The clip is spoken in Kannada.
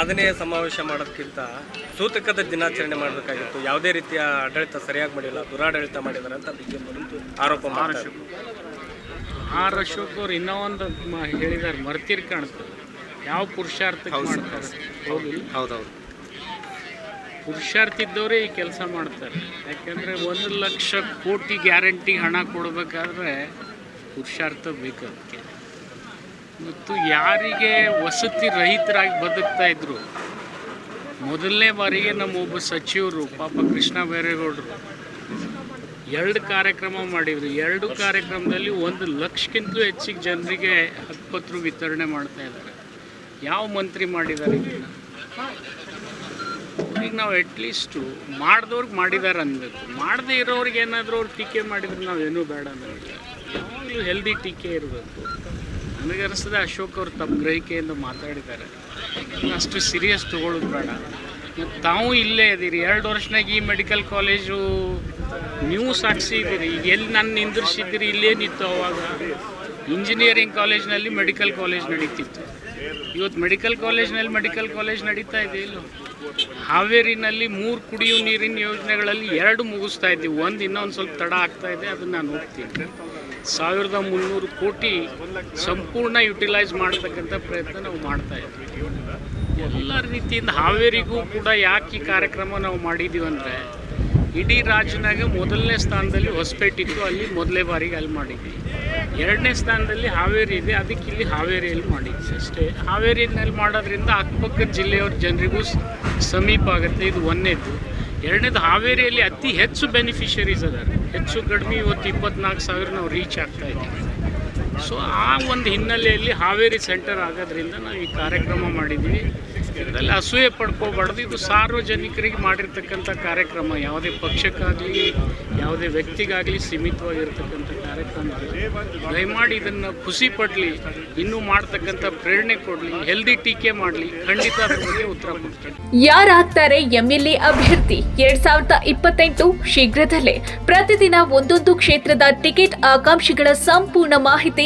ಸಾಧನೆಯ ಸಮಾವೇಶ ಮಾಡೋದಕ್ಕಿಂತ ಸೂತಕದ ದಿನಾಚರಣೆ ಮಾಡಬೇಕಾಗಿತ್ತು. ಯಾವುದೇ ರೀತಿಯ ಆಡಳಿತ ಸರಿಯಾಗಿ ಮಾಡಿಲ್ಲ ದುರಾಡಳಿತ ಮಾಡಿದ್ದಾರೆ ಅಂತ ಬಿಜೆಪಿ ಆರೋಪ ಮಾಡ್ತಾರೆ ಆರ್ ಅಶೋಕ್ ಅವ್ರು. ಇನ್ನೂ ಒಂದು ಹೇಳಿದಾರೆ ಮರ್ತಿರ್ ಕಾಣ್ತದೆ ಯಾವ ಪುರುಷಾರ್ಥಕ್ಕೆ ಮಾಡ್ತಾರೆ? ಹೌದಿಲ್ಲ ಹೌದೌದು. ಪುರುಷಾರ್ಥ ಇದ್ದವರೇ ಈ ಕೆಲಸ ಮಾಡ್ತಾರೆ. ಯಾಕಂದರೆ ಒಂದು ಲಕ್ಷ ಕೋಟಿ ಗ್ಯಾರಂಟಿ ಹಣ ಕೊಡಬೇಕಾದ್ರೆ ಪುರುಷಾರ್ಥ ಬೇಕು ಅದಕ್ಕೆ. ಮತ್ತು ಯಾರಿಗೆ ವಸತಿ ರಹಿತರಾಗಿ ಬದುಕ್ತಾ ಇದ್ರು? ಮೊದಲನೇ ಬಾರಿಗೆ ನಮ್ಮ ಒಬ್ಬ ಸಚಿವರು, ಪಾಪ ಕೃಷ್ಣ ಬೈರೇಗೌಡರು, ಎರಡು ಕಾರ್ಯಕ್ರಮ ಮಾಡಿದ್ರು. ಎರಡು ಕಾರ್ಯಕ್ರಮದಲ್ಲಿ ಒಂದು ಲಕ್ಷಕ್ಕಿಂತಲೂ ಹೆಚ್ಚಿಗೆ ಜನರಿಗೆ ಹಕ್ಕುಪತ್ರ ವಿತರಣೆ ಮಾಡ್ತಾ ಇದ್ದಾರೆ. ಯಾವ ಮಂತ್ರಿ ಮಾಡಿದ್ದಾರೆ ಈಗ ನಾವು ಅಟ್ಲೀಸ್ಟು ಮಾಡಿದವ್ರಿಗೆ ಮಾಡಿದ್ದಾರೆ ಅನ್ಬೇಕು ಮಾಡದೇ ಇರೋರಿಗೆ ಏನಾದರೂ ಅವ್ರು ಟೀಕೆ ಮಾಡಿದ್ರೆ ನಾವೇನೂ ಬೇಡ ಅನ್ನೋದು ಯಾವಾಗಲೂ ಹೆಲ್ದಿ ಟೀಕೆ ಇರಬೇಕು. ನನಗೆ ಅನಿಸ್ತದೆ ಅಶೋಕ್ ಅವರು ತಮ್ಮ ಗ್ರಹಿಕೆಯಿಂದ ಮಾತಾಡಿದ್ದಾರೆ. ಅಷ್ಟು ಸೀರಿಯಸ್ ತೊಗೊಳ್ಳೋದು ಬೇಡ. ಮತ್ತು ತಾವು ಇಲ್ಲೇ ಇದೀರಿ. ಎರಡು ವರ್ಷನಾಗ ಈ ಮೆಡಿಕಲ್ ಕಾಲೇಜು ನೀವು ಸಾಕ್ಷಿದ್ದೀರಿ ಈಗ ಎಲ್ಲಿ ನಾನು ನಿಂದಿರ್ಸಿದ್ದೀರಿ ಇಲ್ಲೇನಿತ್ತು ಅವಾಗ. ಇಂಜಿನಿಯರಿಂಗ್ ಕಾಲೇಜ್ನಲ್ಲಿ ಮೆಡಿಕಲ್ ಕಾಲೇಜ್ ನಡೀತಿತ್ತು. ಇವತ್ತು ಮೆಡಿಕಲ್ ಕಾಲೇಜ್ನಲ್ಲಿ ಮೆಡಿಕಲ್ ಕಾಲೇಜ್ ನಡೀತಾ ಇದೆ ಇಲ್ಲ. ಹಾವೇರಿನಲ್ಲಿ ಮೂರು ಕುಡಿಯುವ ನೀರಿನ ಯೋಜನೆಗಳಲ್ಲಿ ಎರಡು ಮುಗಿಸ್ತಾ ಇದ್ದೀವಿ. ಒಂದು ಇನ್ನೊಂದು ಸ್ವಲ್ಪ ತಡ ಆಗ್ತಾ ಇದೆ, ಅದನ್ನು ನಾನು ಹೋಗ್ತೀನಿ. ಸಾವಿರದ ಮುನ್ನೂರು ಕೋಟಿ ಸಂಪೂರ್ಣ ಯುಟಿಲೈಸ್ ಮಾಡ್ತಕ್ಕಂಥ ಪ್ರಯತ್ನ ನಾವು ಮಾಡ್ತಾ ಇದ್ದೀವಿ. ಎಲ್ಲ ರೀತಿಯಿಂದ ಹಾವೇರಿಗೂ ಕೂಡ ಯಾಕೆ ಈ ಕಾರ್ಯಕ್ರಮ ನಾವು ಮಾಡಿದ್ದೀವಿ ಅಂದರೆ, ಇಡೀ ರಾಜ್ಯನಾಗ ಮೊದಲನೇ ಸ್ಥಾನದಲ್ಲಿ ಹೊಸಪೇಟೆ ಇತ್ತು, ಅಲ್ಲಿ ಮೊದಲೇ ಬಾರಿಗೆ ಅಲ್ಲಿ ಮಾಡಿದ್ವಿ. ಎರಡನೇ ಸ್ಥಾನದಲ್ಲಿ ಹಾವೇರಿ ಇದೆ, ಅದಕ್ಕೆ ಇಲ್ಲಿ ಹಾವೇರಿಯಲ್ಲಿ ಮಾಡಿದ್ವಿ ಅಷ್ಟೇ. ಹಾವೇರಿನಲ್ಲಿ ಮಾಡೋದ್ರಿಂದ ಅಕ್ಕಪಕ್ಕದ ಜಿಲ್ಲೆಯವ್ರ ಜನರಿಗೂ ಸಮೀಪ ಆಗುತ್ತೆ, ಇದು ಒಂದನೇದು ಎರಡನೇದು ಹಾವೇರಿಯಲ್ಲಿ ಅತಿ ಹೆಚ್ಚು ಬೆನಿಫಿಷರೀಸ್ ಅದಾರೆ. ಹೆಚ್ಚು ಕಡಿಮೆ ಇವತ್ತು ಇಪ್ಪತ್ನಾಲ್ಕು ಸಾವಿರ ನಾವು ರೀಚ್ ಆಗ್ತಾ ಇದ್ದೀವಿ. ಸೊ ಆ ಒಂದು ಹಿನ್ನೆಲೆಯಲ್ಲಿ ಹಾವೇರಿ ಸೆಂಟರ್ ಆಗೋದ್ರಿಂದ ನಾವು ಈ ಕಾರ್ಯಕ್ರಮ ಮಾಡಿದ್ವಿ ಇದರಲ್ಲಿ ಅಸೂಯೆ ಪಡ್ಕೋಬಾರ್ದು. ಇದು ಸಾರ್ವಜನಿಕರಿಗೆ ಮಾಡಿರ್ತಕ್ಕಂಥ ಕಾರ್ಯಕ್ರಮ. ಯಾವುದೇ ಪಕ್ಷಕ್ಕಾಗಲಿ, ಯಾವುದೇ ವ್ಯಕ್ತಿಗಾಗಲಿ ಸೀಮಿತವಾಗಿರ್ತಕ್ಕಂಥ ಕಾರ್ಯಕ್ರಮ. ದಯಮಾಡಿ ಇದನ್ನು ಖುಷಿ ಪಡಲಿ. ಇನ್ನೂ ಮಾಡ್ತಕ್ಕಂಥ ಪ್ರೇರಣೆ ಕೊಡಲಿ. ಹೆಲ್ದಿ ಟೀಕೆ ಮಾಡಲಿ. ಖಂಡಿತ ಅದ್ರ ಬಗ್ಗೆ ಉತ್ತರ ಕೊಡ್ತೀನಿ. ಯಾರಾಗ್ತಾರೆ ಎಂಎಲ್ಎ ಅಭ್ಯರ್ಥಿ? ಎರಡ್ ಸಾವಿರದ ಇಪ್ಪತ್ತೆಂಟು ಶೀಘ್ರದಲ್ಲೇ. ಪ್ರತಿದಿನ ಒಂದೊಂದು ಕ್ಷೇತ್ರದ ಟಿಕೆಟ್ ಆಕಾಂಕ್ಷಿಗಳ ಸಂಪೂರ್ಣ ಮಾಹಿತಿ